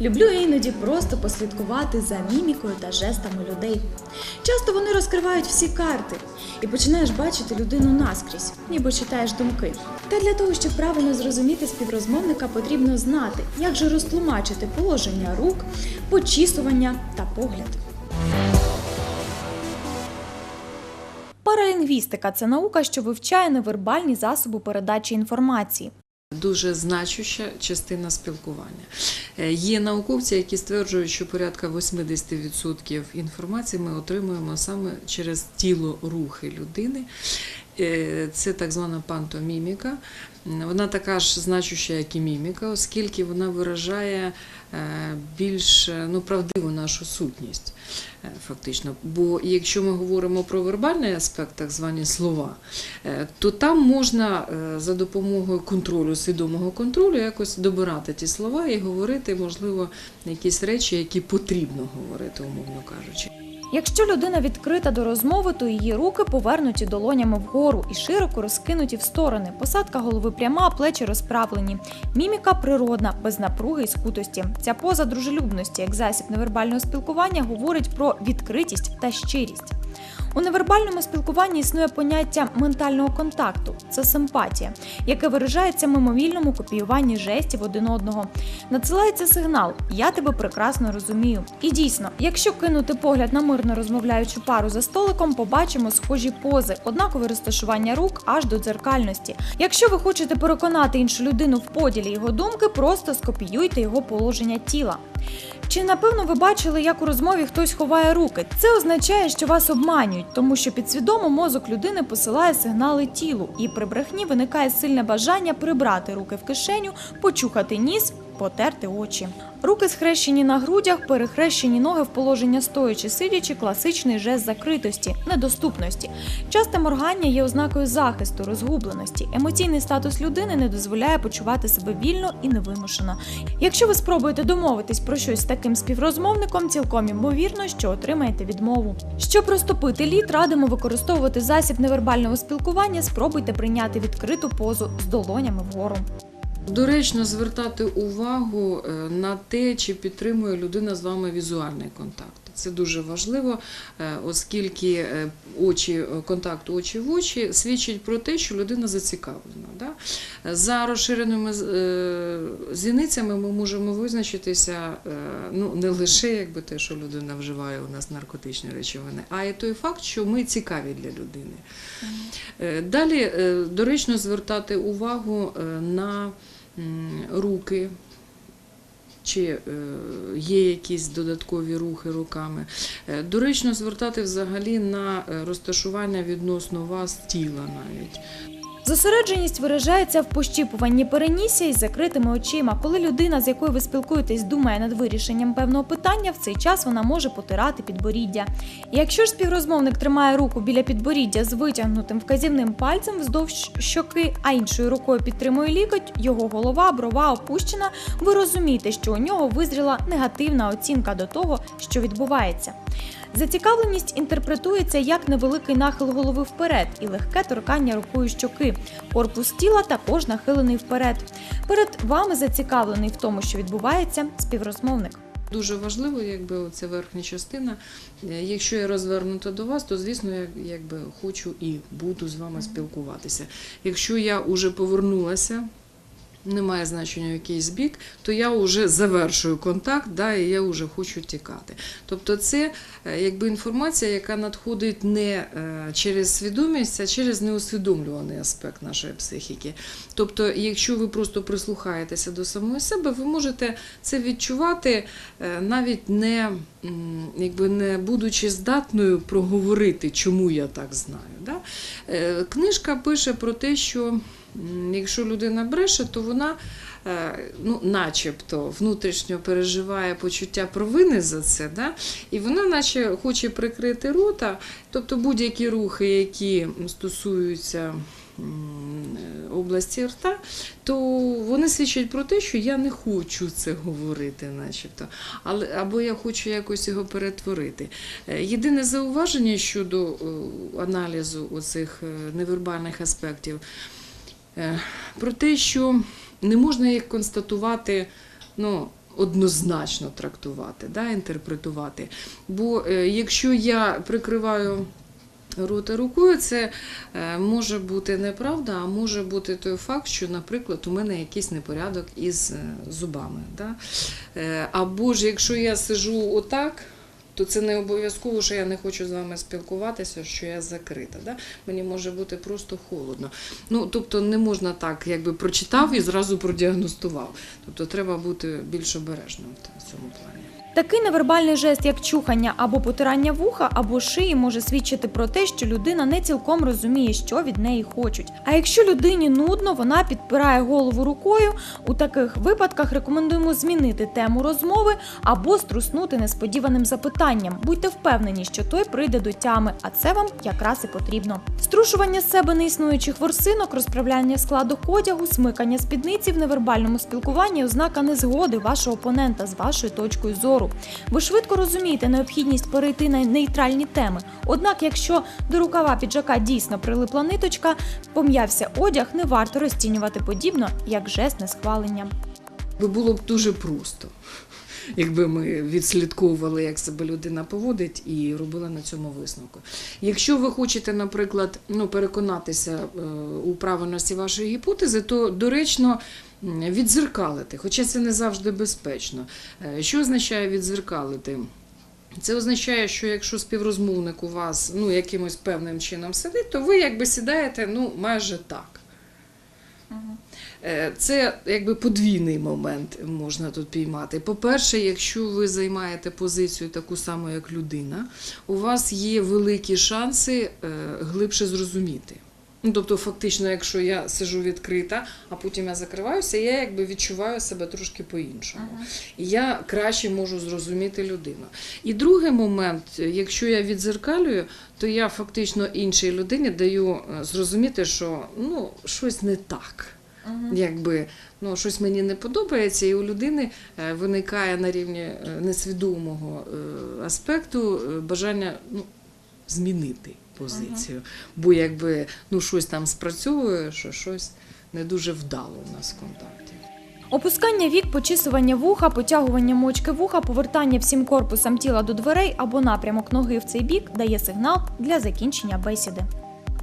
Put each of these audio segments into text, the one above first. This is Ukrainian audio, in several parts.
Люблю іноді просто послідкувати за мімікою та жестами людей. Часто вони розкривають всі карти і починаєш бачити людину наскрізь, ніби читаєш думки. Та для того, щоб правильно зрозуміти співрозмовника, потрібно знати, як же розтлумачити положення рук, почісування та погляд. Паралінгвістика це наука, що вивчає невербальні засоби передачі інформації. Дуже значуща частина спілкування. Е, Є науковці, які стверджують, що порядка 80% інформації ми отримуємо саме через тіло рухи людини. Е, Це так звана пантоміміка. Вона така ж значуща, як і міміка, оскільки вона виражає е, більш е, ну, правдиву нашу сутність, е, фактично. Бо якщо ми говоримо про вербальний аспект, так звані слова, то там можна за допомогою контролю, свідомого контролю, якось добирати ті слова і говорити, можливо, якісь речі, які потрібно говорити, умовно кажучи. Якщо людина відкрита до розмови, то її руки повернуті долонями вгору і широко розкинуті в сторони. Посадка голови пряма, плечі розправлені. Міміка природна, без напруги і скутості. Ця поза дружелюбності, як засіб невербального спілкування, говорить про відкритість та щирість. У невербальному спілкуванні існує поняття ментального контакту це симпатія, яке виражається в мимовільному копіюванні жестів один одного. Надсилається сигнал Я тебе прекрасно розумію. І дійсно, якщо кинути погляд на мирно розмовляючу пару за столиком, побачимо схожі пози, однакове розташування рук аж до дзеркальності. Якщо ви хочете переконати іншу людину в поділі його думки, просто скопіюйте його положення тіла. Чи напевно ви бачили, як у розмові хтось ховає руки? Це означає, що вас обманюють, тому що підсвідомо мозок людини посилає сигнали тілу, і при брехні виникає сильне бажання прибрати руки в кишеню, почухати ніс. Потерти очі. Руки схрещені на грудях, перехрещені ноги в положення стоячи, сидячи, класичний жест закритості, недоступності. Часте моргання є ознакою захисту, розгубленості. Емоційний статус людини не дозволяє почувати себе вільно і невимушено. Якщо ви спробуєте домовитись про щось з таким співрозмовником, цілком ймовірно, що отримаєте відмову. Щоб розтопити лід, радимо використовувати засіб невербального спілкування. Спробуйте прийняти відкриту позу з долонями вгору. Доречно звертати увагу е, на те, чи підтримує людина з вами візуальний контакт. Це дуже важливо, е, оскільки е, очі, контакт очі в очі свідчить про те, що людина зацікавлена. Да? За розширеними зіницями ми можемо визначитися ну, не лише якби те, що людина вживає у нас наркотичні речовини, а й той факт, що ми цікаві для людини. Далі доречно звертати увагу на руки. Чи е, є якісь додаткові рухи руками. Е, Доречно звертати взагалі на е, розташування відносно вас тіла навіть. Зосередженість виражається в пощіпуванні перенісся із закритими очима. Коли людина, з якою ви спілкуєтесь, думає над вирішенням певного питання, в цей час вона може потирати підборіддя. Якщо ж співрозмовник тримає руку біля підборіддя з витягнутим вказівним пальцем вздовж щоки, а іншою рукою підтримує лікоть, його голова, брова опущена, ви розумієте, що у нього визріла негативна оцінка до того, що відбувається. Зацікавленість інтерпретується як невеликий нахил голови вперед і легке торкання рукою щоки. Корпус тіла також нахилений вперед. Перед вами зацікавлений в тому, що відбувається співрозмовник. Дуже важливо, якби оця верхня частина. Е, Якщо я розвернута до вас, то звісно, я якби хочу і буду з вами спілкуватися. Якщо я вже повернулася. Немає значення в якийсь бік, то я вже завершую контакт, да, і я вже хочу тікати. Тобто, це е, якби інформація, яка надходить не е, через свідомість, а через неусвідомлюваний аспект нашої психіки. Тобто, якщо ви просто прислухаєтеся до самої себе, ви можете це відчувати е, навіть не, якби не будучи здатною проговорити, чому я так знаю. Да? Книжка пише про те, що якщо людина бреше, то вона е, ну, начебто внутрішньо переживає почуття провини за це, да? і вона наче хоче прикрити рота, тобто будь-які рухи, які стосуються е, області рта, то вони свідчать про те, що я не хочу це говорити, начебто, але або я хочу якось його перетворити. Е, Єдине зауваження щодо аналізу оцих невербальних аспектів про те, що не можна їх констатувати ну, однозначно трактувати, да, інтерпретувати. Бо е, якщо я прикриваю рота рукою, це е, може бути неправда, а може бути той факт, що, наприклад, у мене якийсь непорядок із е, зубами. Да? Е, Або ж якщо я сижу отак. То це не обов'язково, що я не хочу з вами спілкуватися, що я закрита. Да? Мені може бути просто холодно. Ну, тобто не можна так, якби прочитав і зразу продіагностував. Тобто треба бути більш обережним в цьому плані. Такий невербальний жест, як чухання або потирання вуха або шиї, може свідчити про те, що людина не цілком розуміє, що від неї хочуть. А якщо людині нудно, вона підпирає голову рукою. У таких випадках рекомендуємо змінити тему розмови або струснути несподіваним запитанням. Будьте впевнені, що той прийде до тями, а це вам якраз і потрібно. Струшування з себе неіснуючих ворсинок, розправляння складу одягу, смикання спідниці в невербальному спілкуванні ознака незгоди вашого опонента з вашою точкою зору. Ви швидко розумієте необхідність перейти на нейтральні теми. Однак, якщо до рукава піджака дійсно прилипла ниточка, пом'явся одяг, не варто розцінювати подібно як жест несхвалення. Було б дуже просто, якби ми відслідковували, як себе людина поводить, і робили на цьому висновку. Якщо ви хочете, наприклад, ну, переконатися е, у правильності вашої гіпотези, то доречно відзеркалити, хоча це не завжди безпечно. Е, Що означає відзеркалити? Це означає, що якщо співрозмовник у вас ну, якимось певним чином сидить, то ви якби сідаєте ну, майже так. Е, Це якби подвійний момент можна тут піймати. По-перше, якщо ви займаєте позицію таку саму, як людина, у вас є великі шанси е, глибше зрозуміти. Ну, тобто, фактично, якщо я сижу відкрита, а потім я закриваюся, я якби відчуваю себе трошки по-іншому. І я краще можу зрозуміти людину. І другий момент, якщо я відзеркалюю, то я фактично іншій людині даю е, зрозуміти, що ну, щось не так. Якби ну, щось мені не подобається, і у людини е, виникає на рівні е, несвідомого е, аспекту бажання ну, змінити позицію. Бо якби ну, щось там спрацьовує, що щось не дуже вдало у нас в контакті. Опускання вік, почісування вуха, потягування мочки вуха, повертання всім корпусом тіла до дверей або напрямок ноги в цей бік дає сигнал для закінчення бесіди.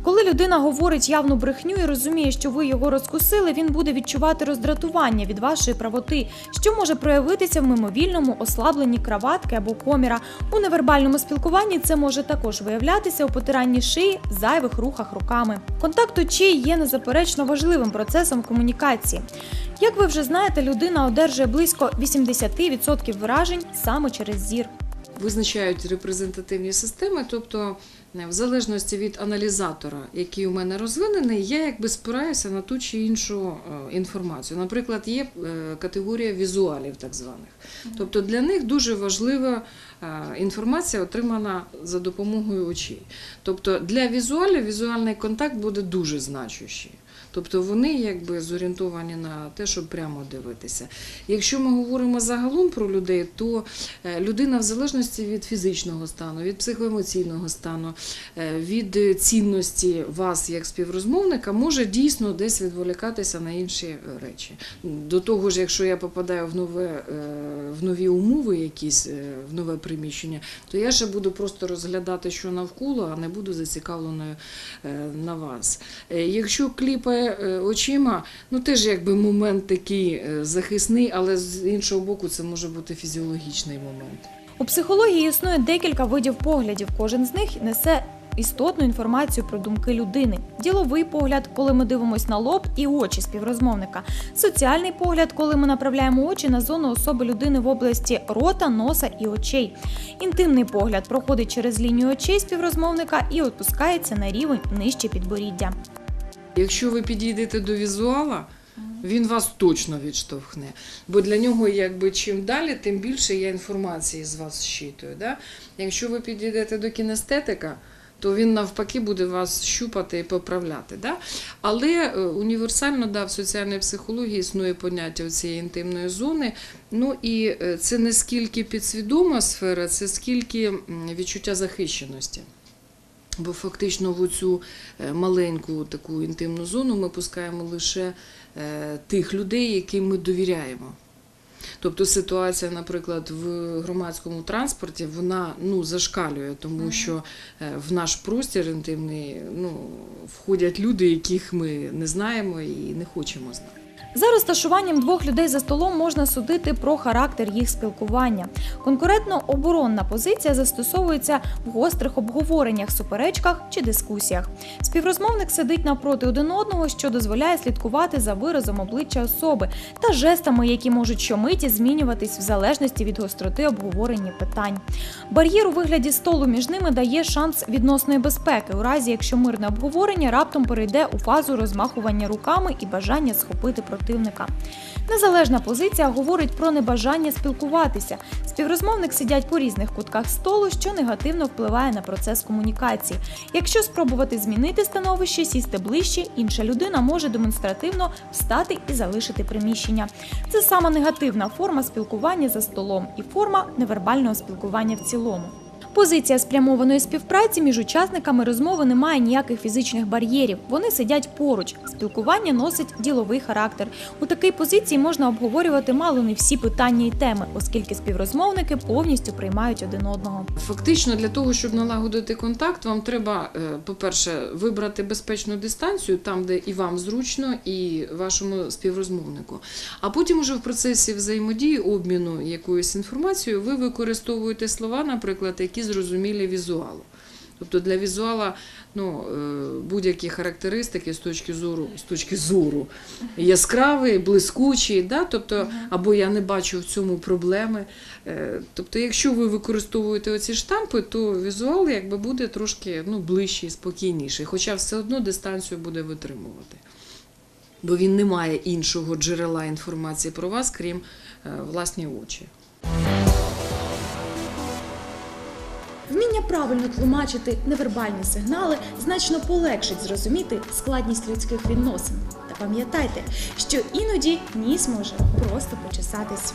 Коли людина говорить явну брехню і розуміє, що ви його розкусили, він буде відчувати роздратування від вашої правоти, що може проявитися в мимовільному ослабленні краватки або коміра. У невербальному спілкуванні це може також виявлятися у потиранні шиї, зайвих рухах руками. Контакт очей є незаперечно важливим процесом комунікації. Як ви вже знаєте, людина одержує близько 80% вражень саме через зір. Визначають репрезентативні системи, тобто в залежності від аналізатора, який у мене розвинений, я якби спираюся на ту чи іншу е, інформацію. Наприклад, є е, категорія візуалів, так званих. Тобто для них дуже важлива е, інформація, отримана за допомогою очей. Тобто для візуалів візуальний контакт буде дуже значущий. Тобто вони якби зорієнтовані на те, щоб прямо дивитися. Якщо ми говоримо загалом про людей, то е, людина в залежності від фізичного стану, від психоемоційного стану, е, від цінності вас як співрозмовника, може дійсно десь відволікатися на інші речі. До того ж, якщо я попадаю в нове е, в нові умови, якісь в нове приміщення, то я ще буду просто розглядати, що навколо, а не буду зацікавленою на вас. Якщо кліпає е, очима, ну теж якби момент такий е, захисний, але з іншого боку, це може бути фізіологічний момент. У психології існує декілька видів поглядів. Кожен з них несе істотну інформацію про думки людини. Діловий погляд, коли ми дивимося на лоб і очі співрозмовника. Соціальний погляд, коли ми направляємо очі на зону особи людини в області рота, носа і очей. Інтимний погляд проходить через лінію очей співрозмовника і опускається на рівень нижче підборіддя. Якщо ви підійдете до візуала, він вас точно відштовхне. Бо для нього, якби чим далі, тим більше я інформації з вас щитую. Да? Якщо ви підійдете до кінестетика, то він навпаки буде вас щупати і поправляти. Да? Але е, універсально да, в соціальній психології існує поняття цієї інтимної зони. Ну і е, це не скільки підсвідома сфера, це скільки відчуття захищеності. Бо фактично в цю маленьку таку інтимну зону ми пускаємо лише е, тих людей, яким ми довіряємо. Тобто ситуація, наприклад, в громадському транспорті вона ну зашкалює, тому що е, в наш простір інтимний ну, входять люди, яких ми не знаємо і не хочемо знати. За розташуванням двох людей за столом можна судити про характер їх спілкування. Конкурентно оборонна позиція застосовується в гострих обговореннях, суперечках чи дискусіях. Співрозмовник сидить навпроти один одного, що дозволяє слідкувати за виразом обличчя особи та жестами, які можуть щомиті змінюватись в залежності від гостроти обговорення питань. Бар'єр у вигляді столу між ними дає шанс відносної безпеки, у разі якщо мирне обговорення раптом перейде у фазу розмахування руками і бажання схопити противника. Незалежна позиція говорить про небажання спілкуватися. Співрозмовник сидять по різних кутках столу, що негативно впливає на процес комунікації. Якщо спробувати змінити становище, сісти ближче, інша людина може демонстративно встати і залишити приміщення. Це саме негативна форма спілкування за столом і форма невербального спілкування в цілому. Позиція спрямованої співпраці між учасниками розмови не має ніяких фізичних бар'єрів. Вони сидять поруч. Спілкування носить діловий характер. У такій позиції можна обговорювати мало не всі питання і теми, оскільки співрозмовники повністю приймають один одного. Фактично, для того, щоб налагодити контакт, вам треба, е, по-перше, вибрати безпечну дистанцію там, де і вам зручно, і вашому співрозмовнику. А потім, уже в процесі взаємодії, обміну якоюсь інформацією, ви використовуєте слова, наприклад, які зрозумілі візуалу. Тобто для візуала ну, е, будь-які характеристики з точки зору, з точки зору яскравий, блискучий, да? тобто, або я не бачу в цьому проблеми. Е, Тобто, якщо ви використовуєте оці штампи, то візуал якби буде трошки ну, ближчий, спокійніший, хоча все одно дистанцію буде витримувати. Бо він не має іншого джерела інформації про вас, крім е, власні очі. Вміння правильно тлумачити невербальні сигнали значно полегшить зрозуміти складність людських відносин. Та пам'ятайте, що іноді ніс може просто почесатись.